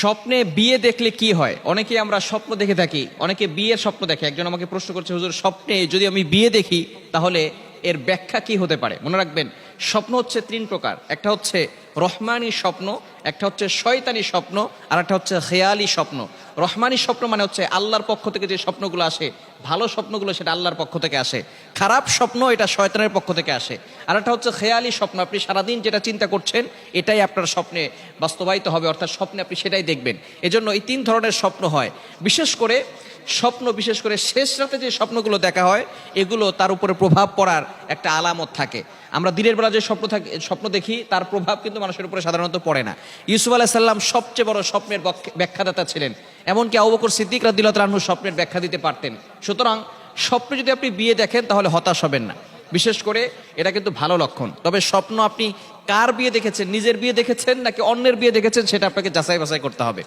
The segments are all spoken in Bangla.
স্বপ্নে বিয়ে দেখলে কি হয়? অনেকে আমরা স্বপ্ন দেখে থাকি, অনেকে বিয়ের স্বপ্ন দেখে। একজন আমাকে প্রশ্ন করছে, হুজুর, স্বপ্নে যদি আমি বিয়ে দেখি, তাহলে এর ব্যাখ্যা কি হতে পারে? মনে রাখবেন স্বপ্ন হচ্ছে তিন প্রকার। একটা হচ্ছে রহমানি স্বপ্ন, একটা হচ্ছে শয়তানি স্বপ্ন, আর একটা হচ্ছে হেয়ালি স্বপ্ন। রহমানি স্বপ্ন মানে হচ্ছে আল্লাহর পক্ষ থেকে যে স্বপ্নগুলো আসে, ভালো স্বপ্নগুলো সেটা আল্লাহর পক্ষ থেকে আসে। খারাপ স্বপ্ন এটা শয়তানের পক্ষ থেকে আসে। আর একটা হচ্ছে খেয়ালি স্বপ্ন, আপনি সারাদিন যেটা চিন্তা করছেন, এটাই আপনার স্বপ্নে বাস্তবায়িত হবে, অর্থাৎ স্বপ্নে আপনি সেটাই দেখবেন। এজন্য এই তিন ধরনের স্বপ্ন হয়। বিশেষ করে স্বপ্ন, বিশেষ করে শেষ রাতে যে স্বপ্নগুলো দেখা হয়, এগুলো তার উপরে প্রভাব পড়ার একটা আলামত থাকে। আমরা দিনের বেলা যে স্বপ্ন থাকে, স্বপ্ন দেখি, তার প্রভাব কিন্তু মানুষের উপরে সাধারণত পড়ে না। ইউসুফ আলাহ সাল্লাম সবচেয়ে বড় স্বপ্নের ব্যাখ্যাদাতা ছিলেন। এমনকি আবু বকর সিদ্দিক রাদিল্লাহ স্বপ্নের ব্যাখ্যা দিতে পারতেন। সুতরাং স্বপ্নে যদি আপনি বিয়ে দেখেন, তাহলে হতাশ হবেন না। বিশেষ করে এটা কিন্তু ভালো লক্ষণ। তবে স্বপ্ন আপনি কার বিয়ে দেখেছেন, নিজের বিয়ে দেখেছেন নাকি অন্যের বিয়ে দেখেছেন, সেটা আপনাকে যাচাই বাছাই করতে হবে।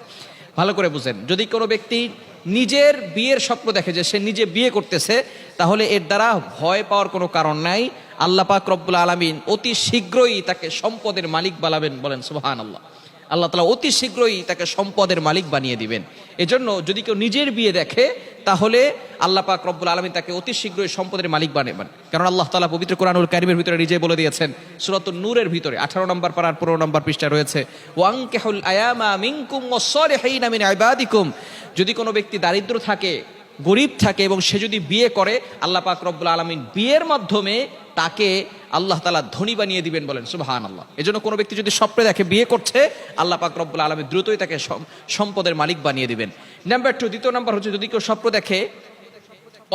ভালো করে বুঝেন। যদি কোনো ব্যক্তি নিজের বিয়ের স্বপ্ন দেখে যে সে নিজে বিয়ে করতেছে, তাহলে এর দ্বারা ভয় পাওয়ার কোনো কারণ নাই। আল্লাহ পাক রব্বুল আলমিন অতি শীঘ্রই তাকে সম্পদের মালিক বানাবেন বলেন সুবাহান আল্লাহ আল্লাহ তালা অতি শীঘ্রই তাকে সম্পদের মালিক বানিয়ে দিবেন। এজন্য যদি কেউ নিজের বিয়ে দেখে, তাহলে আল্লাহ পাক রব্বুল আলমিন তাকে অতি শীঘ্রই সম্পদের মালিক বানাবেন কারণ আল্লাহ তালা পবিত্র কোরআনুল কারিমের ভিতরে নিজে বলে দিয়েছেন সুরত নূরের ভিতরে, আঠারো নম্বর পাড়ার পনেরো নম্বর পৃষ্ঠা রয়েছে, ওয়াংকেহুল আয়ামা মিনকুম ওয়াসসালিহিনা মিন ইবাদিকুম যদি কোনো ব্যক্তি দারিদ্র থাকে, গরিব থাকে এবং সে যদি বিয়ে করে, আল্লাহ পাক রব্বুল আলমিন বিয়ের মাধ্যমে তাকে আল্লাহ তালা ধনী বানিয়ে দিবেন বলেন সুবাহান আল্লাহ এই জন্য কোনো ব্যক্তি যদি স্বপ্নে দেখে বিয়ে করছে, আল্লাহ পাক রব্বুল আলমী দ্রুতই তাকে সম- সম্পদের মালিক বানিয়ে দিবেন। নাম্বার টু দ্বিতীয় নাম্বার হচ্ছে যদি কেউ স্বপ্ন দেখে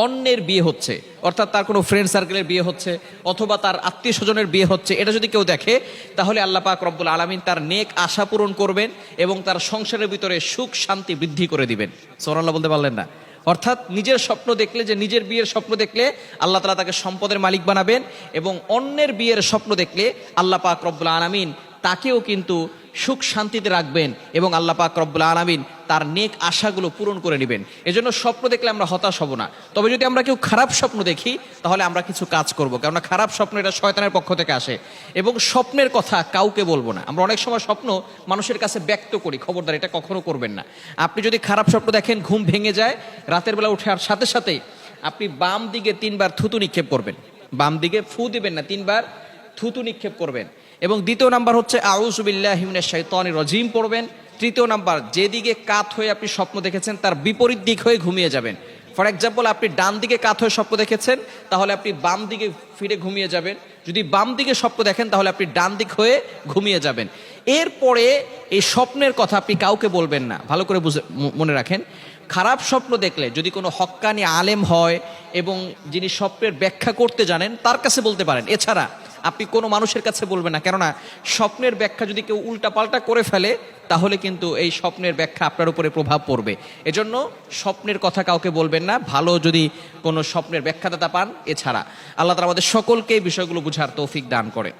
অন্যের বিয়ে হচ্ছে, অর্থাৎ তার কোনো ফ্রেন্ড সার্কেলের বিয়ে হচ্ছে, অথবা তার আত্মীয় স্বজনের বিয়ে হচ্ছে, এটা যদি কেউ দেখে, তাহলে আল্লাহ পাক রব্বুল আলমিন তার নেক আশা পূরণ করবেন এবং তার সংসারের ভিতরে সুখ শান্তি বৃদ্ধি করে দিবেন। সোরাল্লাহ বলতে পারলেন না। অর্থাৎ নিজের স্বপ্ন দেখলে, যে নিজের বিয়ের স্বপ্ন দেখলে আল্লাহ তালা তাকে সম্পদের মালিক বানাবেন এবং অন্যের বিয়ের স্বপ্ন দেখলে আল্লাহ পাক রব্বুল আলমিন তাকেও কিন্তু সুখ শান্তিতে রাখবেন এবং আল্লাহ পাক রব্বুল আলমিন তার নেক আশাগুলো পূরণ করে নেবেন। এজন্য স্বপ্ন দেখলে আমরা হতাশ হব না। তবে যদি আমরা কেউ খারাপ স্বপ্ন দেখি, তাহলে আমরা কিছু কাজ করব। কেননা খারাপ স্বপ্ন এটা শয়তানের পক্ষ থেকে আসে। এবং স্বপ্নের কথা কাউকে বলব না। আমরা অনেক সময় স্বপ্ন মানুষের কাছে ব্যক্ত করি। খবরদার, এটা কখনো করবেন না। আপনি যদি খারাপ স্বপ্ন দেখেন, ঘুম ভেঙে যায়, রাতের বেলা উঠার সাথে সাথেই আপনি বাম দিকে তিনবার থুতু নিক্ষেপ করবেন। বাম দিকে ফু দিবেন না, তিনবার থুতু নিক্ষেপ করবেন। এবং দ্বিতীয় নাম্বার হচ্ছে আউজুবিল্লাহিমিনের শৈতানি রজিম পড়বেন। তৃতীয় নাম্বার, যেদিকে কাত হয়ে আপনি স্বপ্ন দেখেছেন, তার বিপরীত দিক হয়ে ঘুমিয়ে যাবেন। ফর এক্সাম্পল আপনি ডান দিকে কাত হয়ে স্বপ্ন দেখেছেন, তাহলে আপনি বাম দিকে ফিরে ঘুমিয়ে যাবেন। যদি বাম দিকে স্বপ্ন দেখেন, তাহলে আপনি ডান দিক হয়ে ঘুমিয়ে যাবেন। এরপরে এই স্বপ্নের কথা আপনি কাউকে বলবেন না। ভালো করে বুঝে মনে রাখেন। খারাপ স্বপ্ন দেখলে যদি কোনো হক্কানি আলেম হয় এবং যিনি স্বপ্নের ব্যাখ্যা করতে জানেন, তার কাছে বলতে পারেন। এছাড়া আপনি কোনো মানুষের কাছে বলবেন না। কেননা স্বপ্নের ব্যাখ্যা যদি কেউ উল্টাপাল্টা করে ফেলে, তাহলে কিন্তু এই স্বপ্নের ব্যাখ্যা আপনার উপরে প্রভাব পড়বে। এজন্য স্বপ্নের কথা কাউকে বলবেন না। ভালো যদি কোনো স্বপ্নের ব্যাখ্যাদাতা পান, এছাড়া। আল্লাহ তালা আমাদের সকলকে বিষয়গুলো বুঝার তৌফিক দান করে।